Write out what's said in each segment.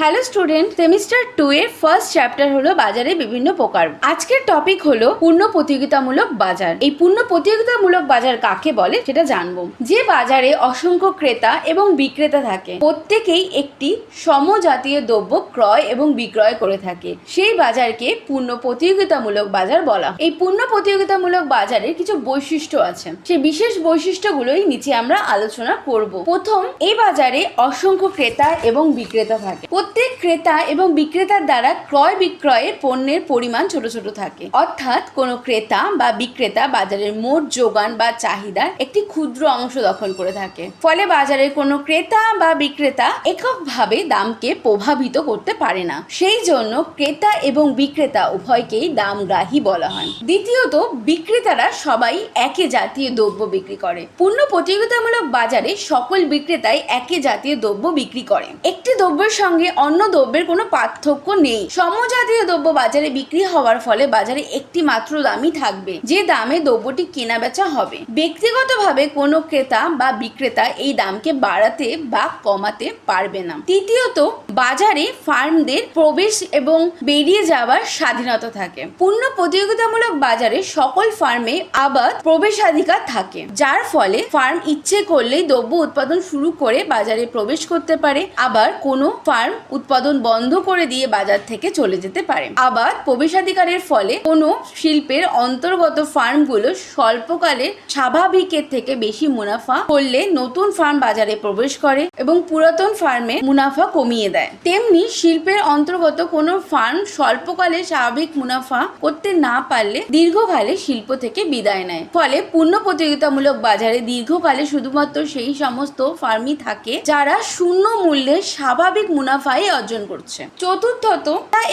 Hello student semester two এর first chapter হলো বাজারে বিভিন্ন প্রকার। আজকের টপিক হলো পূর্ণ প্রতিযোগিতামূলক বাজার। এই পূর্ণ প্রতিযোগিতামূলক বাজার কাকে বলে সেটা জানব। যে বাজারে অসংখ্য ক্রেতা এবং বিক্রেতা থাকে, প্রত্যেকেই একটি সমজাতীয় দ্রব্য ক্রয় এবং বিক্রয় করে থাকে। সেই বাজারকে পূর্ণ প্রতিযোগিতামূলক বাজার বলা এই পূর্ণ প্রতিযোগিতামূলক বাজারের কিছু বৈশিষ্ট্য আছে। সেই বিশেষ বৈশিষ্ট্যগুলোই নিচে আমরা আলোচনা করব। প্রথম, এই বাজারে অসংখ্য ক্রেতা এবং বিক্রেতা থাকে। প্রত্যেক ক্রেতা এবং বিক্রেতার দ্বারা ক্রয় বিক্রয়ের পণ্যের পরিমাণ ছোট ছোট থাকে। অর্থাৎ কোনো ক্রেতা বা বিক্রেতা বাজারের মোট যোগান বা চাহিদার একটি ক্ষুদ্র অংশ দখল করে থাকে। ফলে বাজারের কোনো ক্রেতা বা বিক্রেতা এককভাবে দামকে প্রভাবিত করতে পারে না। সেই জন্য ক্রেতা এবং বিক্রেতা উভয়কেই দামগ্রাহী বলা হয়। দ্বিতীয়ত, বিক্রেতারা সবাই একে জাতীয় দ্রব্য বিক্রি করে। পূর্ণ প্রতিযোগিতামূলক বাজারে সকল বিক্রেতাই একই জাতীয় দ্রব্য বিক্রি করে। একটি দ্রব্যের সঙ্গে অন্য দ্রব্যের কোনো পার্থক্য নেই। সমজাতীয় দ্রব্য বাজারে বিক্রি হওয়ার ফলে বাজারে একটি মাত্র দামই থাকবে, যে দামে দ্রব্যটি কেনা বেচা হবে। ব্যক্তিগতভাবে কোনো ক্রেতা বা বিক্রেতা এই দামকে বাড়াতে বা কমাতে পারবে না। তৃতীয়ত, বাজারে ফার্মদের প্রবেশ এবং বেরিয়ে যাওয়ার স্বাধীনতা থাকে। পূর্ণ প্রতিযোগিতামূলক বাজারে সকল ফার্মে আবার প্রবেশাধিকার থাকে, যার ফলে ফার্ম ইচ্ছে করলেই দ্রব্য উৎপাদন শুরু করে বাজারে প্রবেশ করতে পারে। আবার কোনো ফার্ম উৎপাদন বন্ধ করে দিয়ে বাজার থেকে চলে যেতে পারে। আবার প্রবেশাধিকারের ফলে কোনো শিল্পের অন্তর্গত ফার্মগুলো স্বল্পকালে স্বাভাবিকের থেকে বেশি মুনাফা করলে নতুন ফার্ম বাজারে প্রবেশ করে এবং পুরাতন ফার্মে মুনাফা কমিয়ে দেয়। তেমনি শিল্পের অন্তর্গত কোনো ফার্ম স্বল্পকালে স্বাভাবিক মুনাফা করতে না পারলে দীর্ঘকালে শিল্প থেকে বিদায় নেয়। ফলে পূর্ণ প্রতিযোগিতামূলক বাজারে দীর্ঘকালে শুধুমাত্র সেই সমস্ত ফার্মই থাকে যারা শূন্য মূল্যে স্বাভাবিক মুনাফাই অর্জন করছে। চতুর্থত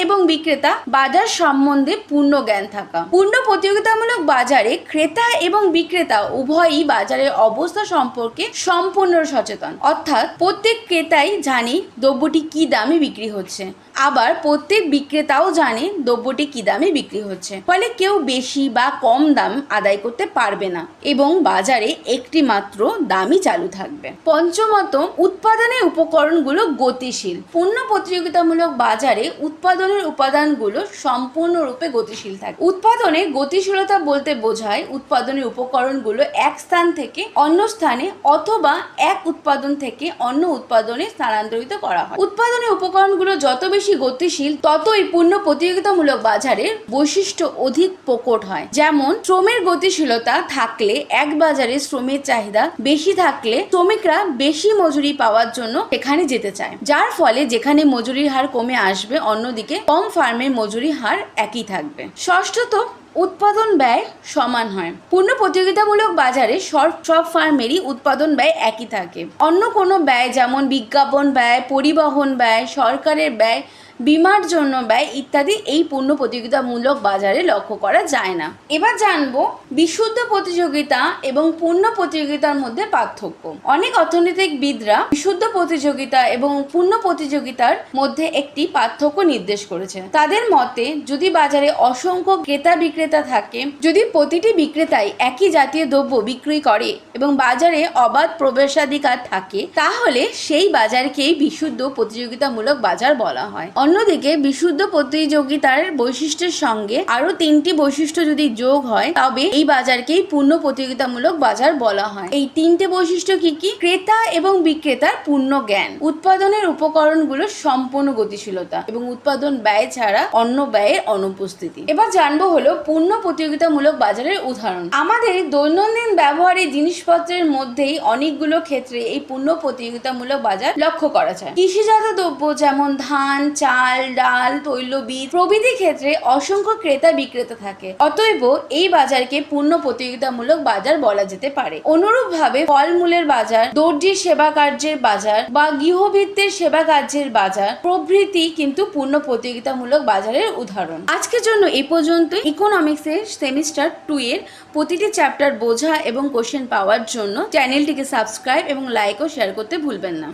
এবং বিক্রেতা বাজার সম্বন্ধে পূর্ণ জ্ঞান থাকা। পূর্ণ প্রতিযোগিতামূলক বাজারে ক্রেতা এবং বিক্রেতা উভয়ই বাজারের অবস্থা সম্পর্কে সম্পূর্ণ সচেতন। অর্থাৎ প্রত্যেক ক্রেতাই জানে দ্রব্যটি কি দামে বিক্রি হচ্ছে। আবার প্রত্যেক বিক্রেতাও জানে দ্রব্যটি কি দামে বিক্রি হচ্ছে। ফলে কেউ বেশি বা কম দাম আদায় করতে পারবে না এবং বাজারে একটি মাত্র দামই চালু থাকবে। পঞ্চমত উৎপাদনের উপকরণগুলো গতিশীল। পূর্ণ প্রতিযোগিতামূলক বাজারে উৎপাদনের উপাদানগুলো সম্পূর্ণরূপে গতিশীল থাকে। উৎপাদনে গতিশীলতা বলতে বোঝায় উৎপাদনের উপকরণগুলো এক স্থান থেকে অন্য স্থানে অথবা এক উৎপাদন থেকে অন্য উৎপাদনে স্থানান্তরিত করা হয়। উৎপাদনের উপকরণগুলো যত বেশি গতিশীল, ততই পূর্ণ প্রতিযোগিতামূলক বাজারের বৈশিষ্ট্য অধিক প্রকট হয়। যেমন, শ্রমের গতিশীলতা থাকলে এক বাজারে শ্রমের চাহিদা বেশি থাকলে শ্রমিকরা বেশি মজুরি পাওয়ার জন্য এখানে যেতে চায়। যার ফলে যেখানে মজুরির হার কমে আসবে, অন্যদিকে কম ফার্মের মজুরি হার একই থাকবে। ষষ্ঠত উৎপাদন ব্যয় সমান হয়। পূর্ণ প্রতিযোগিতামূলক বাজারে সব সব ফার্মেরই উৎপাদন ব্যয় একই থাকে। অন্য কোনো ব্যয় যেমন বিজ্ঞাপন ব্যয়, পরিবহন ব্যয়, সরকারের ব্যয় বিমার জন্য ব্যয় ইত্যাদি এই পূর্ণ প্রতিযোগিতামূলক বাজারে লক্ষ্য করা যায় না। এবার জানব বিশুদ্ধ প্রতিযোগিতা এবং পূর্ণ প্রতিযোগিতার মধ্যে পার্থক্য। অনেক অর্থনৈতিকবিদরা বিশুদ্ধ প্রতিযোগিতা এবং পূর্ণ প্রতিযোগিতার মধ্যে একটি পার্থক্য নির্দেশ করেছে। তাদের মতে, যদি বাজারে অসংখ্য ক্রেতা বিক্রেতা থাকে, যদি প্রতিটি বিক্রেতাই একই জাতীয় দ্রব্য বিক্রি করে এবং বাজারে অবাধ প্রবেশাধিকার থাকে, তাহলে সেই বাজারকেই বিশুদ্ধ প্রতিযোগিতামূলক বাজার বলা হয়। অন্যদিকে বিশুদ্ধ প্রতিযোগিতার বৈশিষ্ট্যের সঙ্গে আরও তিনটি বৈশিষ্ট্য যদি যোগ হয়, তবে এই বাজারকেই পূর্ণ প্রতিযোগিতামূলক বাজার বলা হয়। এই তিনটে বৈশিষ্ট্য কি কি? ক্রেতা এবং বিক্রেতার পূর্ণ জ্ঞান। উৎপাদনের উপকরণগুলোর সম্পূর্ণ গতিশীলতা এবং উৎপাদন ব্যয় ছাড়া অন্য ব্যয়ের অনুপস্থিতি। এবার জানব হলো পূর্ণ প্রতিযোগিতামূলক বাজারের উদাহরণ। আমাদের দৈনন্দিন ব্যবহারের জিনিসপত্রের মধ্যেই অনেকগুলো ক্ষেত্রে এই পূর্ণ প্রতিযোগিতামূলক বাজার লক্ষ্য করা যায়। কৃষিজাত দ্রব্য যেমন ধান চাল ডাল, তৈলবীজ প্রভৃতি ক্ষেত্রে অসংখ্য ক্রেতা বিক্রেতা থাকে। অতএব এই বাজারকে পূর্ণ প্রতিযোগিতামূলক বাজার বলা যেতে পারে। অনুরূপভাবে ফলমূলের বাজার, দর্জির সেবা কার্যের বাজার বা গৃহভিত্তির সেবা কার্যের বাজার প্রভৃতি কিন্তু পূর্ণ প্রতিযোগিতামূলক বাজারের উদাহরণ। আজকের জন্য এই পর্যন্ত ইকোনমিক্সের সেমিস্টার টু এর প্রতিটি চ্যাপ্টার বোঝা এবং কোশ্চেন পাওয়ার জন্য চ্যানেলটিকে সাবস্ক্রাইব এবং লাইক ও শেয়ার করতে ভুলবেন না।